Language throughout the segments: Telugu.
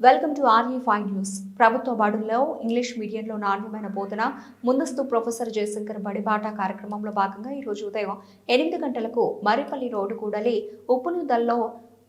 Welcome to RE five news ప్రభుత్వ బడుల్లో ఇంగ్లీష్ మీడియంలో నాణ్యమైన బోధన ముందస్తు ప్రొఫెసర్ జయశంకర్ బడిబాట కార్యక్రమంలో భాగంగా ఈరోజు ఉదయం ఎనిమిది గంటలకు మరిపల్లి రోడ్డు కూడలి ఉప్పునుదల్లో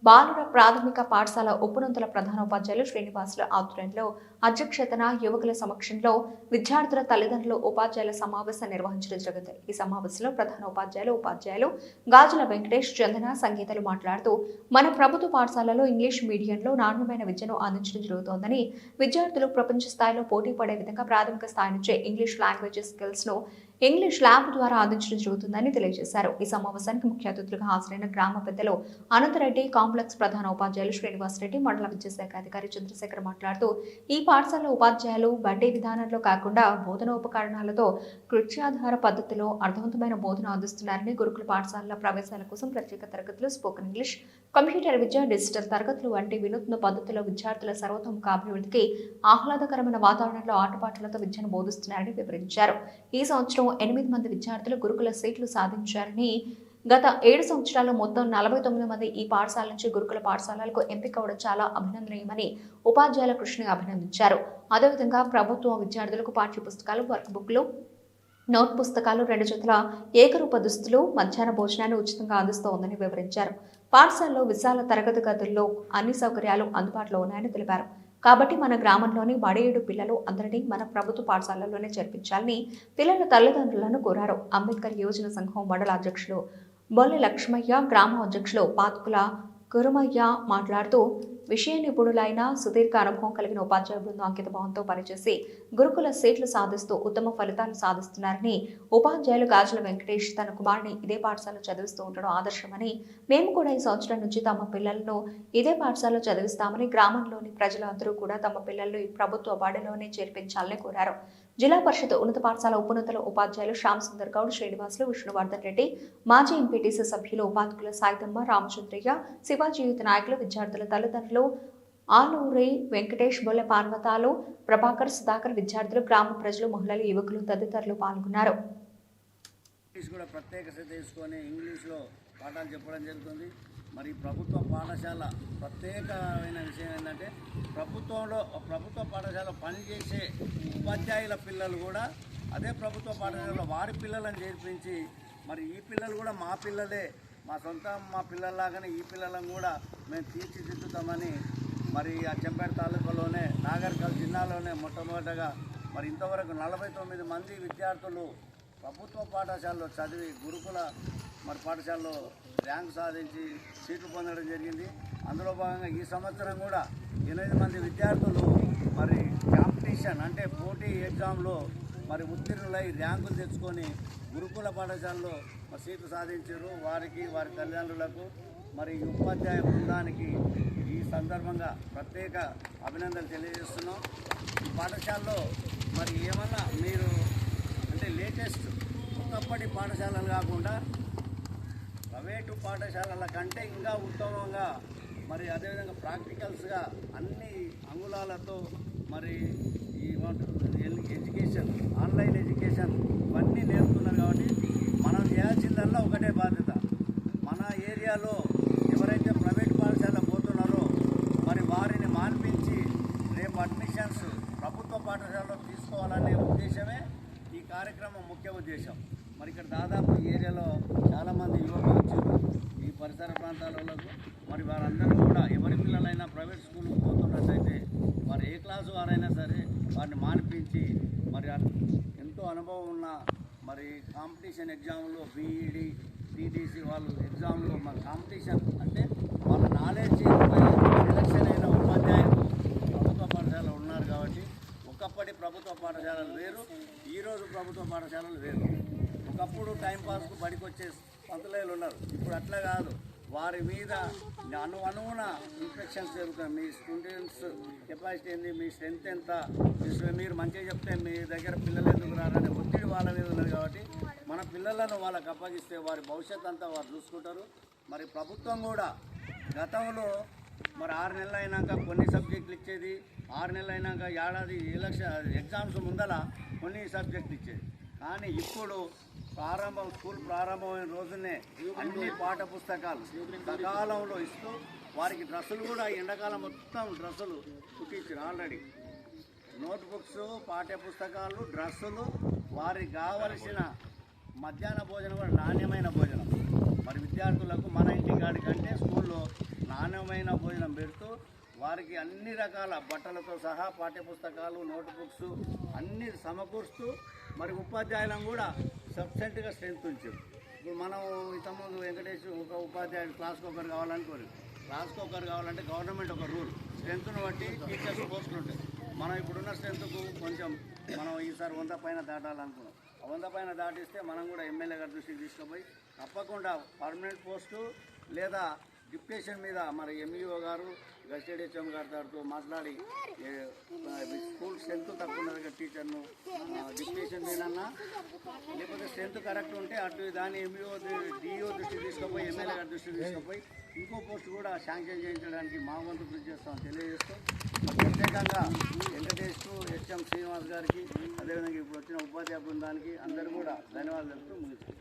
బాలుర ప్రాథమిక పాఠశాల ఉప్పునంతుల ప్రధానోపాధ్యాయులు శ్రీనివాసుల ఆధ్వర్యంలో అధ్యక్షతన యువకుల సమక్షంలో విద్యార్థుల తల్లిదండ్రులు ఉపాధ్యాయుల సమావేశం నిర్వహించడం జరిగింది. ఈ సమావేశంలో ప్రధాన ఉపాధ్యాయులు ఉపాధ్యాయులు గాజుల వెంకటేష్ చందన సంగీతలు మాట్లాడుతూ మన ప్రభుత్వ పాఠశాలలో ఇంగ్లీష్ మీడియంలో నాణ్యమైన విద్యను అందించడం జరుగుతోందని విద్యార్థులు ప్రపంచ స్థాయిలో పోటీ పడే విధంగా ప్రాథమిక స్థాయి నుంచే ఇంగ్లీష్ లాంగ్వేజ్ స్కిల్స్ను ఇంగ్లీష్ ల్యాబ్ ద్వారా అందించడం జరుగుతుందని తెలియజేశారు. ఈ సమావేశానికి ముఖ్య అతిథులుగా హాజరైన గ్రామ పెద్దలు అనంతరెడ్డి కాంప్లెక్స్ ప్రధాన ఉపాధ్యాయులు శ్రీనివాసరెడ్డి మండల విద్యాశాఖ అధికారి చంద్రశేఖర్ మాట్లాడుతూ ఈ పాఠశాల ఉపాధ్యాయులు బడ్డీ విధానంలో కాకుండా బోధన ఉపకరణాలతో కృత్యాధార పద్ధతిలో అర్థవంతమైన బోధన అందిస్తున్నారని గురుకుల పాఠశాలల ప్రవేశాల కోసం ప్రత్యేక తరగతులు స్పోకెన్ ఇంగ్లీష్ కంప్యూటర్ విద్య డిజిటల్ తరగతులు వంటి వినూత్న పద్ధతిలో విద్యార్థుల సర్వతోముఖ అభివృద్ధికి ఆహ్లాదకరమైన వాతావరణంలో ఆటపాటలతో విద్యను బోధిస్తున్నారని వివరించారు. ఈ సంవత్సరం ఎనిమిది మంది విద్యార్థులు గురుకుల సీట్లు సాధించారని గత ఏడు సంవత్సరాల్లో మొత్తం నలభై తొమ్మిది మంది ఈ పాఠశాల నుంచి గురుకుల పాఠశాలలకు ఎంపిక అవడం చాలా అభినందనీయమని ఉపాధ్యాయుల కృష్ణ అభినందించారు. అదేవిధంగా ప్రభుత్వం విద్యార్థులకు పాఠ్య పుస్తకాలు వర్క్ బుక్లు నోట్ పుస్తకాలు రెండు జతల ఏకరూప దుస్తులు మధ్యాహ్న భోజనాన్ని ఉచితంగా అందిస్తోందని వివరించారు. పాఠశాలలో విశాల తరగతి గదుల్లో అన్ని సౌకర్యాలు అందుబాటులో ఉన్నాయని తెలిపారు. కాబట్టి మన గ్రామంలోని బడేడు పిల్లలు అందరినీ మన ప్రభుత్వ పాఠశాలలోనే చేర్పించాలని పిల్లల తల్లిదండ్రులను కోరారు. అంబేద్కర్ యోజన సంఘం మండల అధ్యక్షులు బొల్లి లక్ష్మయ్య గ్రామ అధ్యక్షులు పాత్కుల కురుమయ్య మాట్లాడుతూ విషయ నిపుణులైన సుదీర్ఘ అనుభవం కలిగిన ఉపాధ్యాయ బృందం అంకిత భావంతో పనిచేసి గురుకుల సీట్లు సాధిస్తూ ఉత్తమ ఫలితాలు సాధిస్తున్నారని ఉపాధ్యాయులు గాజుల వెంకటేష్ తన కుమారుని ఇదే పాఠశాలలో చదివిస్తూ ఉండడం ఆదర్శమని మేము కూడా ఈ సంవత్సరం నుంచి తమ పిల్లలను ఇదే పాఠశాలలో చదివిస్తామని గ్రామంలోని ప్రజలందరూ కూడా తమ పిల్లలను ఈ ప్రభుత్వ బడిలోనే చేర్పించాలని కోరారు. జిల్లా పరిషత్ ఉన్నత పాఠశాల ఉపనతుల ఉపాధ్యాయులు శ్యామ్ సుందర్ గౌడ్ శ్రీనివాసులు విష్ణువర్ధన్ రెడ్డి మాజీ ఎంపీటీసీ సభ్యులు ఉపాధ్యుల సాయితమ్మ రామచంద్రయ్య శివాజీయుత నాయకులు విద్యార్థుల తల్లిదండ్రులు ఆలూరి వెంకటేష్ బొల్లె పార్వతాలు ప్రభాకర్ సుధాకర్ విద్యార్థులు గ్రామ ప్రజలు మహిళలు యువకులు తదితరులు పాల్గొన్నారు. కూడా ప్రత్యేక శ్రద్ధ తీసుకొని ఇంగ్లీష్లో పాఠాలు చెప్పడం జరుగుతుంది. మరి ప్రభుత్వ పాఠశాల ప్రత్యేకమైన విషయం ఏంటంటే ప్రభుత్వంలో ప్రభుత్వ పాఠశాల పనిచేసే ఉపాధ్యాయుల పిల్లలు కూడా అదే ప్రభుత్వ పాఠశాలలో వారి పిల్లలను చేర్పించి మరి ఈ పిల్లలు కూడా మా పిల్లలే మా సొంత మా పిల్లల్లాగానే ఈ పిల్లలను కూడా మేము తీర్చిదిద్దుతామని మరి ఆ చెంపేట తాలూకాలోనే నాగర్కల్ జిల్లాలోనే మొట్టమొదటగా మరి ఇంతవరకు నలభై తొమ్మిది మంది విద్యార్థులు ప్రభుత్వ పాఠశాలలో చదివి గురుకుల మరి పాఠశాలలో ర్యాంక్ సాధించి సీట్లు పొందడం జరిగింది. అందులో భాగంగా ఈ సంవత్సరం కూడా ఎనిమిది మంది విద్యార్థులు మరి కాంపిటీషన్ అంటే పోటీ ఎగ్జామ్లో మరి ఉత్తీర్ణులై ర్యాంకులు తెచ్చుకొని గురుకుల పాఠశాలలో మరి సీట్లు సాధించారు. వారికి వారి తల్లిదండ్రులకు మరి ఈ ఉపాధ్యాయ బృందానికి ఈ సందర్భంగా ప్రత్యేక అభినందనలు తెలియజేస్తున్నాం. ఈ పాఠశాలలో మరి ఏమన్నా మీరు అంటే లేటెస్ట్ ఒకప్పటి పాఠశాలలు కాకుండా ప్రైవేటు పాఠశాలల కంటే ఇంకా ఉత్తమంగా మరి అదేవిధంగా ప్రాక్టికల్స్గా అన్ని అంగుళాలతో మరి ఈ ఎల్- ఎడ్యుకేషన్ ఆన్లైన్ ఎడ్యుకేషన్ ఇవన్నీ నేర్పుతున్నారు కాబట్టి మనం చేయాల్సిందల్లా ఒకటే బాధ్యత. మన ఏరియాలో ఎవరైతే ప్రైవేట్ పాఠశాల పోతున్నారో మరి వారిని మాన్పించి రేపు అడ్మిషన్స్ ప్రభుత్వ పాఠశాలలో తీసుకోవాలనే ఉద్దేశమే కార్యక్రమం ముఖ్య ఉద్దేశం. మరి ఇక్కడ దాదాపు ఈ ఏరియాలో చాలామంది యువకులు వచ్చారు. ఈ పరిసర ప్రాంతాలలో మరి వారందరూ కూడా ఎవరి పిల్లలైనా ప్రైవేట్ స్కూల్కి పోతున్నట్టయితే వారు ఏ క్లాసు వారైనా సరే వారిని మానిపించి మరి ఎంతో అనుభవం ఉన్న మరి కాంపిటీషన్ ఎగ్జామ్లో బీఈడి టీటీసీ వాళ్ళు ఎగ్జామ్లో మన కాంపిటీషన్ అంటే వాళ్ళ నాలెడ్జ్ సెలక్షన్ అయిన ఉపాధ్యాయులు ప్రభుత్వ పాఠశాలలో ఉన్నారు కాబట్టి ఒకప్పటి ప్రభుత్వ పాఠశాలలు వేరు ఈరోజు ప్రభుత్వ పాఠశాలలు వేరు ఒకప్పుడు టైంపాస్కు బడికి వచ్చే పంతులయ్యలు ఉన్నారు. ఇప్పుడు అట్లా కాదు. వారి మీద అను అనువున ఇన్ఫెక్షన్స్ జరుగుతాయి. మీ స్టూడెంట్స్ కెపాసిటీ ఏంది? మీ స్ట్రెంత్ ఎంత? మీరు మంచిగా చెప్తే మీ దగ్గర పిల్లలు ఎందుకు రారనే ఒత్తిడి వాళ్ళ మీద ఉన్నది కాబట్టి మన పిల్లలను వాళ్ళకి అప్పగిస్తే వారి భవిష్యత్ అంతా వారు చూసుకుంటారు. మరి ప్రభుత్వం కూడా గతంలో మరి ఆరు నెలలు అయినాక కొన్ని సబ్జెక్టులు ఇచ్చేది ఆరు నెలలు అయినాక ఏడాది ఎలక్షన్ ఎగ్జామ్స్ ముందల కొన్ని సబ్జెక్టులు ఇచ్చేది. కానీ ఇప్పుడు ప్రారంభం స్కూల్ ప్రారంభమైన రోజునే అన్ని పాఠ పుస్తకాలు సకాలంలో ఇస్తూ వారికి డ్రెస్సులు కూడా ఎండాకాలం మొత్తం డ్రెస్సులు కుట్టించారు ఆల్రెడీ. నోట్బుక్స్ పాఠ్య పుస్తకాలు డ్రెస్సులు వారికి కావలసిన మధ్యాహ్న భోజనం కూడా నాణ్యమైన భోజనం. మరి విద్యార్థులకు మన ఇంటి కాడి కంటే స్కూల్లో నాణ్యమైన భోజనం పెడుతూ వారికి అన్ని రకాల బట్టలతో సహా పాఠ్య పుస్తకాలు నోట్ బుక్స్ అన్ని సమకూరుస్తూ మరి ఉపాధ్యాయులను కూడా సబ్సెంట్గా స్ట్రెంత్ ఉంచాం ఇప్పుడు మనం ఇంతకుముందు వెంకటేష్ ఒక ఉపాధ్యాయుడు క్లాస్కి ఒకరు కావాలనుకోరు క్లాస్కి ఒకరు కావాలంటే గవర్నమెంట్ ఒక రూల్. స్ట్రెంత్ను బట్టి టీచర్స్ పోస్టులు ఉంటాయి. మనం ఇప్పుడున్న స్ట్రెంత్కు కొంచెం మనం ఈసారి వంద పైన దాటాలనుకున్నాం. వంద పైన దాటిస్తే మనం కూడా ఎమ్మెల్యే గారి దృష్టికి తీసుకుపోయి తప్పకుండా పర్మనెంట్ పోస్టు లేదా డిప్యూటేషన్ మీద మరి ఎంఈఓ గారు గస్టెడ్ హెచ్ఎం గారితో మాట్లాడి స్కూల్ స్ట్రెంత్ తక్కువ ఉన్నది టీచర్ను? డిప్యుటేషన్ మీదన్నా? లేకపోతే స్ట్రెంత్ కరెక్ట్ ఉంటే అటు దాన్ని ఎంఈఓ డిఓ దృష్టి తీసుకుపోయి ఎమ్మెల్యే గారి దృష్టికి తీసుకుపోయి ఇంకో పోస్ట్ కూడా శాంక్షన్ చేయించడానికి మా వంతు కృషి చేస్తాం తెలియజేస్తూ ప్రత్యేకంగా వెంకటేష్ హెచ్ఎం శ్రీనివాస్ గారికి అదేవిధంగా ఇప్పుడు వచ్చిన ఉపాధ్యాయ బృందానికి అందరూ కూడా ధన్యవాదాలు తెలుపుతూ ముగిస్తాం